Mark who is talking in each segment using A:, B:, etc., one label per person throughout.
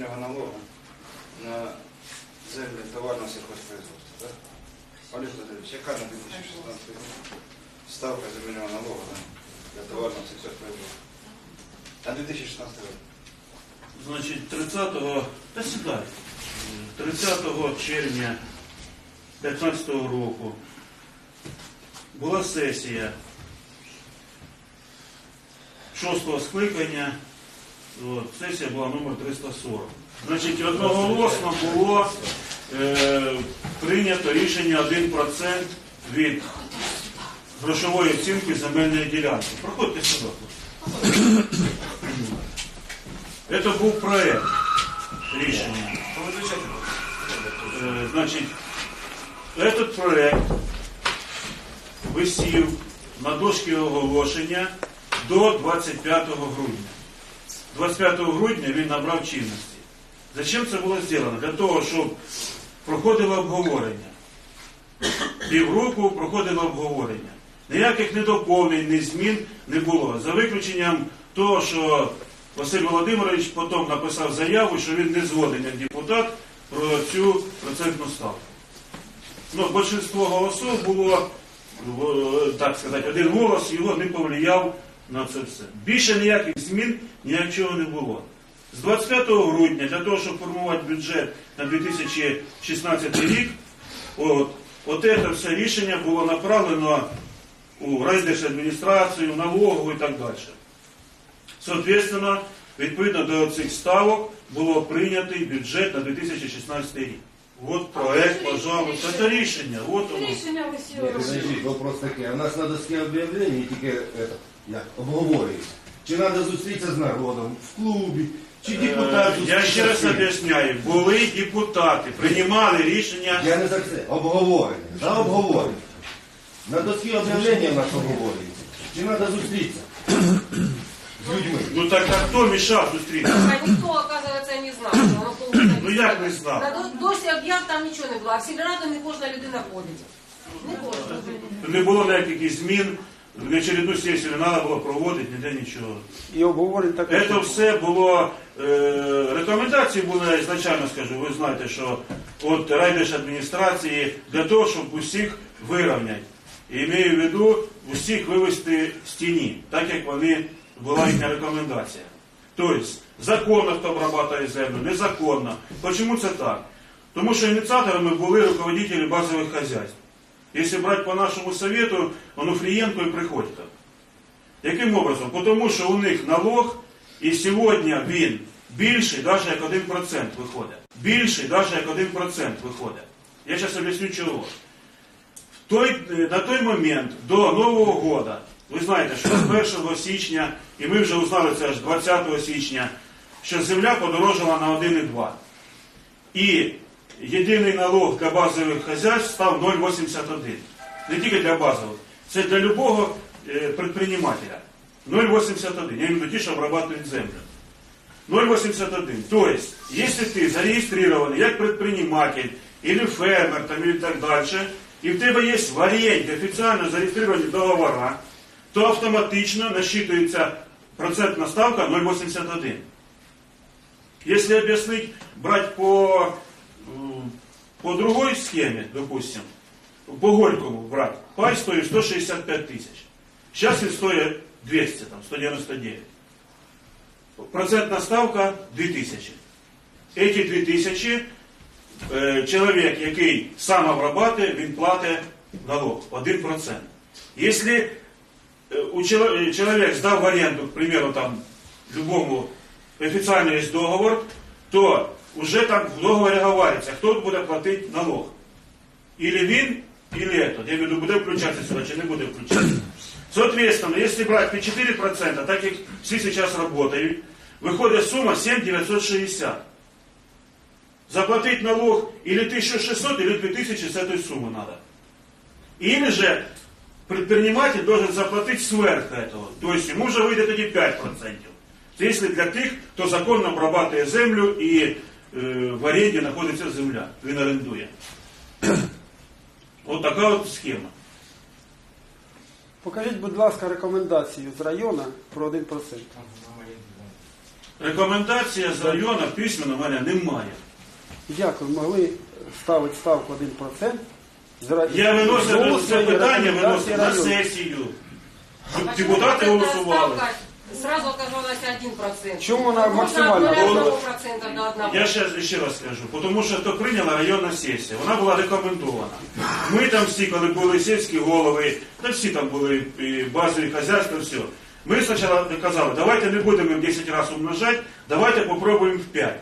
A: земельного налогу на землі товарного сільхозпроизводства. Так? Олег Владимирович, яка на 2016 рік ставка земельного налогу для товарного сільхозпроизводства? На 2016 рік.
B: Значить, 30 та сідай. 30 червня 2015 року була сесія шостого скликання. От, сесія була номер 340. Значить, одноголосно було е, прийнято рішення 1% від грошової оцінки земельної ділянки. Проходьте сюди. Це був проект рішення. Е, Значить, этот проект висів на дошці оголошення до 25 грудня. 25 грудня він набрав чинності. Зачем це було зроблено? Для того, щоб проходило обговорення. Півроку проходило обговорення. Ніяких недоповнень, ні змін не було. За виключенням того, що Василь Володимирович потім написав заяву, що він не згоден як депутат про цю процентну ставку. Ну, більшинство голосів було, так сказати, один голос його не повлияв на це все. Більше ніяких змін ніякого не було. З 25 грудня для того, щоб формувати бюджет на 2016 рік, от, от це все рішення було направлено у райдержадміністрацію, в налогову і так далі. Соответственно, відповідно до цих ставок було прийнятий бюджет на 2016 рік. От проект, пожалуйста, це рішення. От воно.
C: Рішення
D: Ні,
C: висіло.
D: подождіть, вопрос такий. А в нас на доскі об'явлень тільки это, як, обговорюється. Чи треба зустрітися з народом в клубі, чи депутат
B: Е, Я ще раз об'ясняю, були депутати, приймали рішення.
D: Я не за це. Обговорення. За обговорення. На доскі об'явлення в нас обговорюється. Чи треба зустрітися з людьми?
B: Ну так а хто мішав зустрітися?
C: А ніхто, оказується, не знав, що воно повинно
B: Ну, як не знав?
C: На до- досі об'яв там нічого не було, а в сільраду не кожна людина ходить. Не кожна.
B: Не було ніяких змін, очередну сесію не треба було проводити, ніде нічого.
E: І обговорень також.
B: Це все було, е, рекомендації були, я ізначально скажу, ви знаєте, що от райдержадміністрації для того, щоб усіх вирівняти. І маю в виду усіх вивести з тіні, так як вони була їхня рекомендація. Тобто, законно хто обрабатує землю, незаконно. Чому це так? Тому що ініціаторами були руководителі базових хазяйств. Якщо брати по нашому совету, Онуфрієнко і Приходько. Яким образом? Тому що у них налог, і сьогодні він більший, навіть як 1% виходить. Більший, навіть як 1% виходить. Я зараз об'ясню чого. В той, е, на той момент до Нового года, ви знаєте, що з 1 січня, і ми вже узнали це аж 20 січня, що земля подорожила на 1,2. І єдиний налог для базових хазяйств став 0,81. Не тільки для базових. Це для любого е, предпринимателя. 0,81. Я имею в виду ті, що обрабатывают землю. 0,81. То есть, если ты зарегистрированный як предприниматель или фермер там, или так дальше, и в тебе есть в аренде официально зарегистрированные договора, то автоматично насчитывается процентная ставка 0,81. Если объяснить, брать по, м, по другой схеме, допустим, по Горькому брать, пай стоит 165 тысяч. Сейчас он стоит 200, там, 199. Процентная ставка 2000. Эти 2000 е, чоловік, який сам обрабатує, він платить налог 1%. Якщо е, у чоло- чоловік здав в оренду, к примеру, там, любому офіційно є договор, то вже там в договорі говориться, хто буде платити налог. Или він, или этот. Я имею в виду, буде включатися сюди, чи не буде включатися. Соответственно, если брать по 4%, так как все сейчас работают, выходит сумма 7960. Заплатить налог или 1600, или 2000 с этой суммы надо. Или же предприниматель должен заплатить сверх этого. То есть ему уже выйдет эти 5%. Это если для тех, кто законно обрабатывает землю и э, в аренде находится земля, він орендує. Вот такая вот схема.
E: Покажіть, будь ласка, рекомендацію з району про 1%.
B: Рекомендація з району письменно в мене немає.
E: Як ви могли ставити ставку 1%? заради
B: Я виносив це питання виносив на сесію. Щоб депутати голосували.
C: Сразу оказалась 1%.
E: Чому вона
C: Можно
E: максимальна
C: от 0,1% до 1%.
B: Я ще, ще раз скажу, тому що то прийняла районна сесія, вона була рекомендована. Ми там всі, коли були сільські голови, та всі там були і базові хазяйства, все. Ми спочатку казали, давайте не будемо в 10 разів умножати, давайте попробуємо в 5.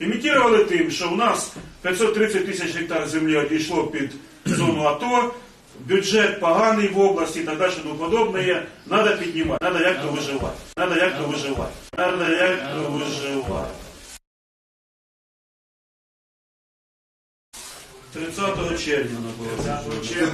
B: Імітували тим, що у нас 530 тисяч гектар землі одійшло під зону АТО, бюджет поганий в області і так далі, тому подобне. Треба піднімати, треба як то виживати. Треба як то виживати. Треба як то виживати. 30 червня вона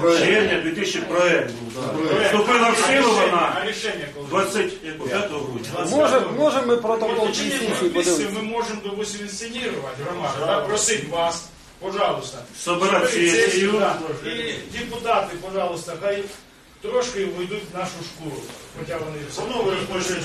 B: була. Червня 2000 проект був. Вступила в силу вона
F: А рішення коли?
B: 25 грудня.
E: Може, може ми протокол сесії подивитися?
F: ми можемо, інсценувати громаду, просить вас, пожалуйста,
B: Собирати
F: соберіть
B: сесію.
F: да, і депутати, пожалуйста, хай трошки вийдуть в нашу шкуру, хоча вони все одно ви розпочнете.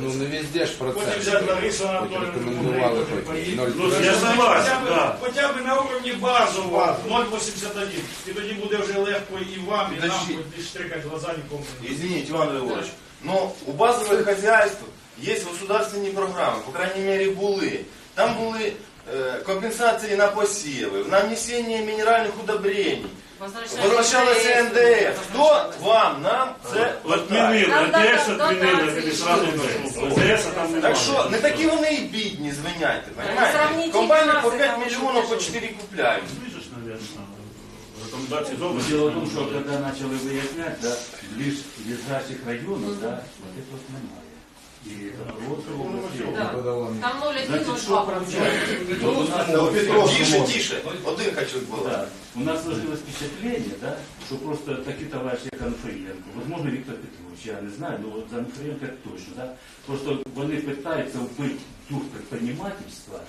G: Ну не везде ж
F: Потім
G: процент.
F: взяти Ларису
G: Хоч
F: Анатолійовну,
G: рекомендували
F: теж
G: хоч
F: поїдуть.
B: Ну,
G: 0,5.
B: я согласен,
F: Хоча б,
B: да.
F: хоча б на уровні базового 0,81. І тоді буде вже легко і вам, і нам
H: Подожди.
F: хоч штрикати глаза нікому. не буде.
H: Извините, Иван Григорьевич, но у базовых хозяйств есть государственные программы, по крайней мере, були. Там були э, компенсации на посевы, на внесение минеральных удобрений. Возвращалося НДФ. Хто вам, нам це
B: Отмінили,
C: Нам дали
B: НТС відмінили,
C: дотації.
B: тобі сразу НТС там
H: Так
B: немає.
H: що, не такі вони і бідні, звиняйте,
C: не
H: понимаете?
C: сравніть
H: Комбайни по
C: фінанси,
H: 5
C: там
H: миллионов, по
C: дуже
H: 4 купляють.
B: Слышиш, наверное, рекомендації з області.
I: Дело в том, что когда начали выяснять, да, лишь лежащих районов, да, вот это вот немає. И Ростов области.
C: Да. Там 0,1,
I: Значит, что
C: 0,2%.
I: получается? Вот у нас,
D: Да, у Петровську
H: Тише,
D: можна.
H: тише. Один хочу було.
I: да, у нас сложилось впечатление, да, что просто такие товарищи, как Ануфриенко, возможно, Виктор Петрович, я не знаю, но вот за Ануфриенко это точно, да, просто вони пытаются вбить дух предпринимательства,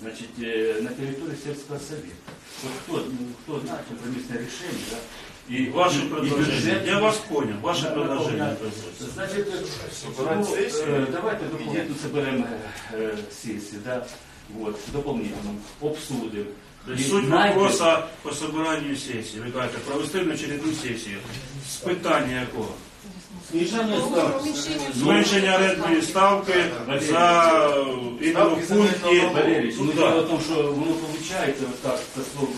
I: значит, э, на территории сельского совета. Вот кто, ну, кто знает компромиссное решение, да, и
B: предложения.
I: бюджет-
B: Я вас понял. Ваши
I: Да,
B: предложения.
I: наповнять. Значить, ну, е, давайте доповнительно соберемо е, сесію, да? вот, доповнительно обсудимо. І
B: Суть вопроса по собиранню сесії. Ви кажете, провести очередну сесію. З питання якого?
D: Зниження ставки.
B: Зменшення орендної ставки за іменно в пункті.
I: Валерійович, ну
B: Ну,
I: дело в том, что воно получается, вот так, со слов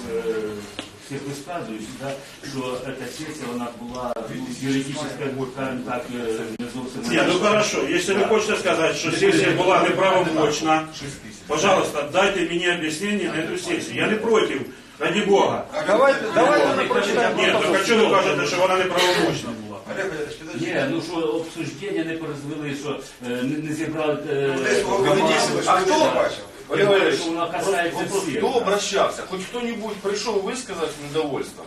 I: э, всех высказывающих, да, что эта сессия, вона була ну, юридическая, скажем так, э, не зовсім...
B: Ні, ну хорошо, якщо ви хочете сказати, що сесія була неправомочна, пожалуйста, дайте мені об'яснення на цю сесію. Я не проти, раді Бога.
E: Давайте, давайте ми прочитаємо
B: Ні,
E: протокол.
B: так а чого ви кажете, що вона неправомочна була?
A: Олег Валерійович, підожди.
I: Ні, ну що обсуждення не порозвели, що е, не, не зібрали... е,
A: Десь кого ви
I: команду.
A: дійсно,
H: А
A: що ви
H: хто?
A: не бачив?
H: Олег Валерьевич, вопрос,
I: кто
H: хто обращався? Хоч хто-нибудь пришел высказать недовольство?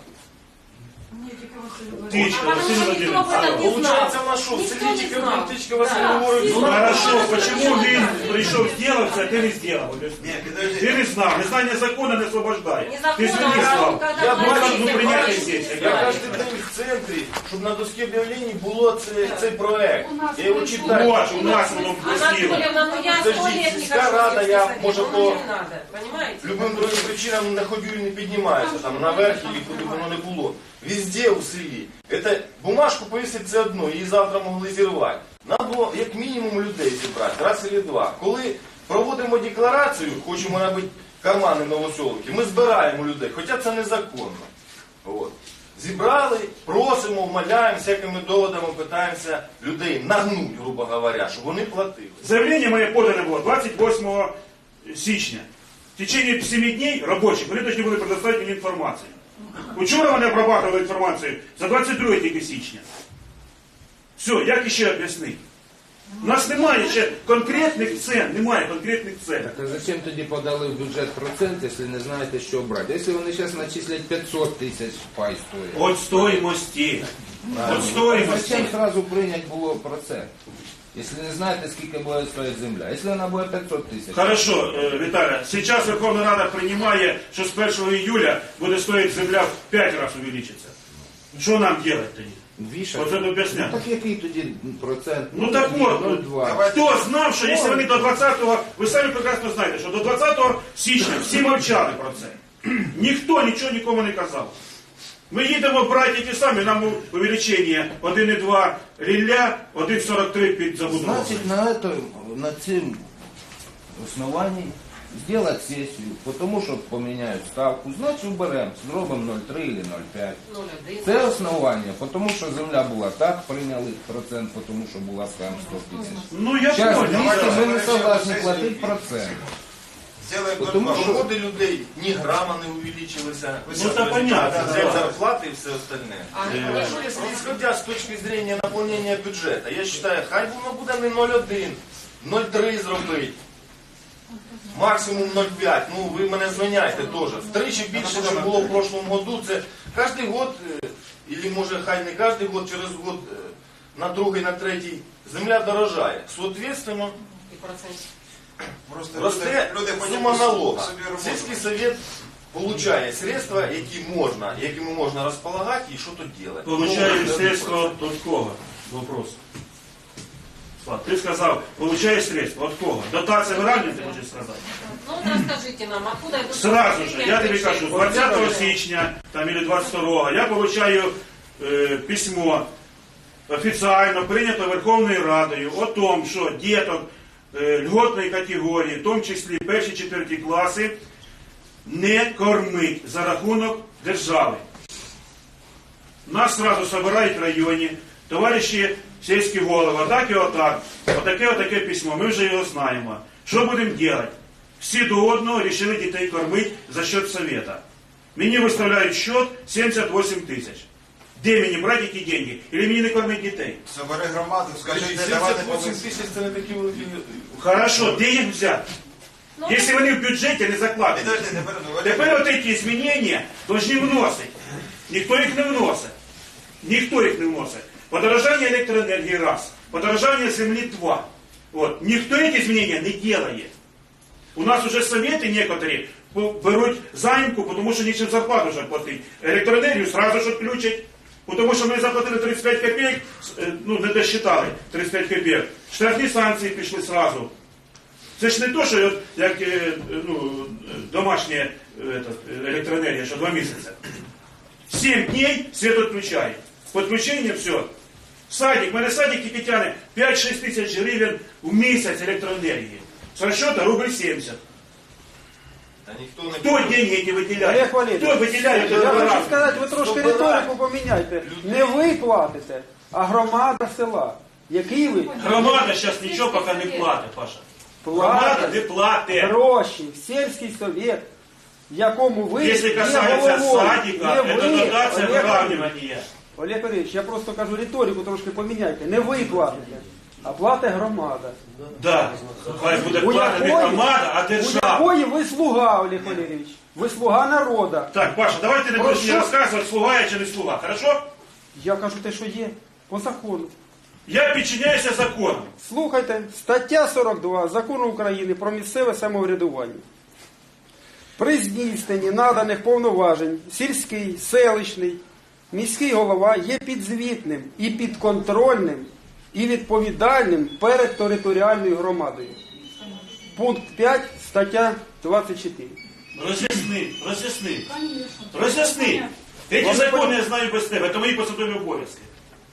B: Птичка,
C: что
B: Владимирович.
C: не знал.
H: Получается, у нас что,
C: не знал.
H: один птичка
C: Да,
B: Ну хорошо, почему він прийшов зробив це, а ти не?
A: Ні, підожди.
B: Ти не знав, незнання закону не.
C: Не закон,
B: звільни
C: а
B: слав.
C: когда
H: Я
C: не
B: ну, прийняти здесь, я
H: кожен день в центрі, щоб на доскі об'явлень було це, цей проект. Я його читаю.
B: Вот, у нас воно висіло.
C: Анатольевна, ну я
H: Подожди,
C: сто лет не
H: сільська рада, я, може,
C: ну,
H: по-
C: не надо, понимаете?
H: Любим другим причинам не ходю і не піднімаюся, там наверх і куди б воно не було. Везде у селі. Это бумажку повісити це одно, її завтра могли зірвати. Надо було як мінімум людей зібрати, раз і два. Коли проводимо декларацію, хочемо набити кармани новоселки, ми збираємо людей, хоча це незаконно. От. Зібрали, просимо, вмоляємо, всякими доводами питаємося людей нагнуть, грубо говоря, щоб вони платили.
B: Заявление моє подано було 28 січня. В течение 7 дней рабочих вони повинні були предоставити мені інформацію. Учора вони обрабатували інформацію за 22 тільки січня. Все, як іще об'яснити? У нас немає ще конкретних цен, немає конкретних цен.
G: Так а зачем тоді подали в бюджет процент, якщо не знаєте, що брати? Якщо вони зараз начислять 500 тисяч пай стоїть.
B: От стоїмості. От стоїмості.
G: Зачем сразу прийняти було процент? Якщо не знаєте, скільки буде стоїть земля. Якщо вона буде 500 тисяч.
B: Хорошо, э, Виталий, сейчас Верховная Рада принимает, что с 1 июля будет стоить земля в 5 раз увеличится. Что нам делать тогда?
G: Вішати.
B: Оце не об'ясняти.
G: Ну, так який тоді процент?
B: Ну так от, ну,
G: 0,2.
B: хто знав, що якщо вони до 20-го, ви самі прекрасно знаєте, що до 20 січня всі мовчали про це. Ніхто нічого нікому не казав. Ми їдемо брати ті самі, нам увеличення 1,2 рілля, 1,43 під забудову.
G: Значит, на, этом, на цим основанні сделать сесію, потому що поміняють ставку, значить беремо, зробимо 0,3 или 0,5. Це основання, тому що земля була так, прийняли процент, тому що була скажімо, 100 тисяч.
B: Ну я
G: Зараз
B: понял.
G: 200 ми не согласні платити процент.
H: Сделаем
G: Потому
H: только
G: что-
H: доходы людей, ни грамма не увеличилось.
B: Ну, это понятно,
H: Взять
B: да.
H: зарплаты и все остальное.
C: А,
H: Хорошо, если исходя с точки зрения наполнения бюджета, я считаю, хай воно буде не 0,1, 0,3 зробити. Максимум 0,5. Ну, ви мене звиняйте теж. Втричі більше, ніж було в прошлому году. Це кожен год, е, і може хай не кожен год, через год е, на другий, на третій, земля дорожає. Соответственно,
C: І процент.
A: Просто
H: Росте
A: люди, люди
H: сума налога. Сільський совет получає средства, які можна, якими можна розполагати і що тут робити.
B: Получаю средства от кого? Вопрос. Слав, Ти сказав, получаєш средства от кого? Дотація виравнює, ти хочеш сказати?
C: Ну вот расскажите нам, откуда идут
B: Сразу же, я тобі кажу, 20 січня там, или 22 я получаю е, письмо офіційно прийнято Верховною Радою о том, що діток льготної категорії, в тому числі перші четверті класи, не кормить за рахунок держави. Нас сразу собирають в районі, товариші сільські голови, так і отак, отаке, отаке письмо, ми вже його знаємо. Що будемо робити? Всі до одного вирішили дітей кормити за счет совета. Мені виставляють счет 78 тисяч. Де мені брати ті деньги? Или мені не кормить дітей?
A: Собери громаду, скажи, де давати
H: 78
A: повинні.
H: тисяч це не такі великі.
B: Хорошо, де їх взяти?
C: Ну,
B: Якщо вони в бюджеті не закладені.
A: Підожди, тепер, ну,
B: Тепер от ці змінення повинні вносити. Ніхто їх не вносить. Ніхто їх не вносить. Подорожання електроенергії раз. Подорожання землі два. От. Ніхто ці змінення не делає. У нас уже советы некоторые по- беруть займку, тому що нічим зарплату вже платить. Електроенергію сразу ж відключать. Тому що ми заплатили 35 копійок, е, ну не досчитали 35 копійок. Штрафні санкції пішли сразу. Це ж не то, що як е, ну, домашня е, електроенергія, що два місяці. Сім днів світ відключає. Підключення все. Садик, в мене садик тільки тягне 5-6 тисяч гривень в місяць електроенергії. З розчету рубль 70.
H: Та ніхто не
B: Хто деньги ці виділяє?
E: Олег Валерійович,
B: Хто виділяє?
E: Я хочу
B: раз?
E: сказати, ви трошки
H: Собирай.
E: риторику поміняйте. Не ви платите, а громада села. Який ви
B: Громада зараз нічого поки не платить, Паша. Громада
E: платите
B: не платить.
E: гроші в сільський совет, в якому ви
B: Якщо
E: є головою.
B: садика,
E: Не ви,
B: дотація
E: Олег
B: виравнювання.
E: Олег Валерійович, я просто кажу риторику трошки поміняйте. Не ви платите, а платить громада.
B: Да. Хай буде
E: У
B: платити не громада, а
E: у
B: держава.
E: якої ви слуга, Олег Валерійович. Ви слуга народа.
B: Так, Паша, давайте не будеш мені розказувати, слуга я чи не слуга, хорошо?
E: Я кажу те, що є. По закону.
B: Я підчиняюся законам.
E: Слухайте, стаття 42 Закону України про місцеве самоврядування. При здійсненні наданих повноважень сільський, селищний, міський голова є підзвітним і підконтрольним і відповідальним перед територіальною громадою. Пункт 5, стаття 24.
B: Роз'ясни, роз'ясни. Роз'ясни. Ці закони я знаю без тебе, це мої посадові обов'язки.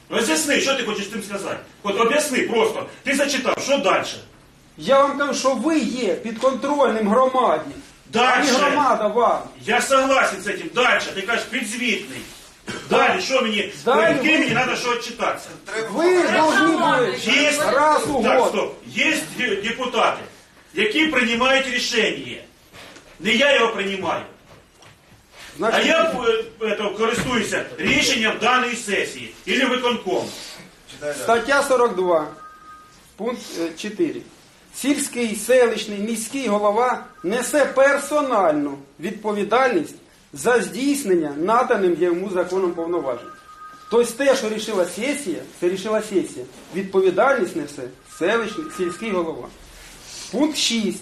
B: Роз'ясни, що ти хочеш тим сказати. От об'ясни просто. Ти зачитав, що далі?
E: Я вам кажу, що ви є підконтрольним громаді, а не громада вам.
B: Я согласен з цим. Далі. Ти кажеш підзвітний. Далі, що мені?
E: Далі
B: Перед ким
E: ви-
B: мені треба що відчитатися?
E: Ви повинні були
B: Есть,
E: раз у
B: так,
E: год.
B: стоп, де- депутати, які приймають рішення. Не я його приймаю. А я е, это, користуюся рішенням даної сесії или виконкому.
E: Стаття 42, пункт е, 4. Сільський, селищний, міський голова несе персональну відповідальність за здійснення наданим йому законом повноважень. Тобто те, що рішила сесія, це рішила сесія. Відповідальність несе селищний, сільський голова. Пункт 6.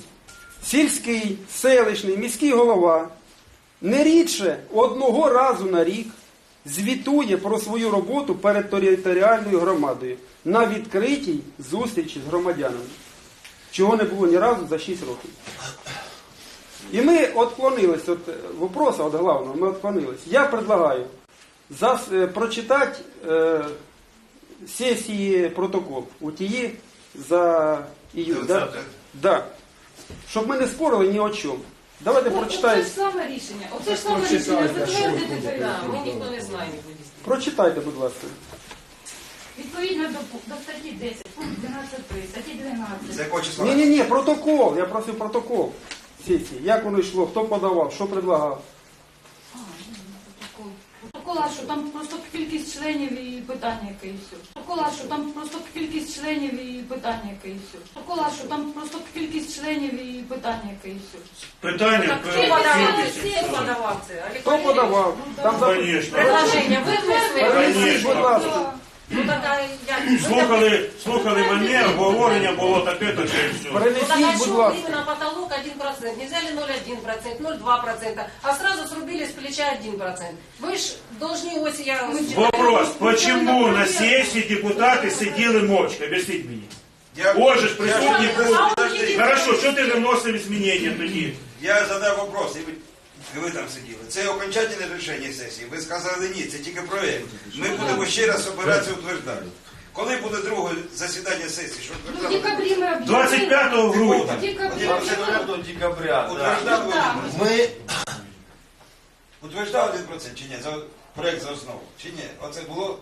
E: Сільський, селищний, міський голова не рідше одного разу на рік звітує про свою роботу перед територіальною громадою на відкритій зустрічі з громадянами, чого не було ні разу за 6 років. І ми відклонились від вопроса, від головного, ми відклонились. Я предлагаю зас, е, прочитати е, сесії протокол у тії за іюнь. Да? Да. Щоб ми не спорили ні о чому. Давайте прочитаємо.
C: Оце ж саме рішення. Оце ж саме рішення затвердити. Да, Ми ніхто не знає, не буде.
E: Прочитайте, будь ласка.
J: Відповідно до, до статті 10, пункт 12.3, статті 12.
A: З якого числа?
E: Ні, ні, ні, протокол. Я просив протокол сесії. Як воно йшло, хто подавав, що предлагав.
J: А, ну, протокол. Протокола, що там просто кількість членів і питання, яке і все. Протокола, що там просто кількість членів і питання, яке і все. Протокола, що там просто кількість членів і питання, яке і все.
B: Питання
C: хто подавав? Всі подавав це.
E: Хто подавав? Там за...
B: Конечно.
C: Предложення винесли.
E: Будь ласка.
C: Ну так, а як?
B: Слухали, слухали мене, обговорення було таке, таке і все.
C: Ну так а
E: Перенесіть, будь
C: что
E: ласка.
C: именно потолок 1%? Не взяли 0,1%, 0,2%, а сразу срубили с плеча 1%. Вы ж должны ось я...
B: Вопрос, почему на сесії депутати сиділи мовчки? Об'ясніть мені.
A: Я,
B: Ось же ж
A: я,
B: присутні
A: я,
B: були.
A: подожди.
B: Хорошо, що ти не вносив змінення тоді?
A: Я задав вопрос, і ви, І ви там сиділи. Це окончательне рішення сесії. Ви сказали ні, це тільки проєкт. Ми будемо ще раз обиратися утверждати. Коли буде друге засідання сесії? Що
J: Ну, в декабрі ми об'явили.
B: 25 грудня.
J: В декабрі.
H: 24 декабря. Да.
A: Утверждали
J: Ну, так.
H: Ми
A: Утверждав 1% чи ні? За проєкт за основу? Чи ні? Оце було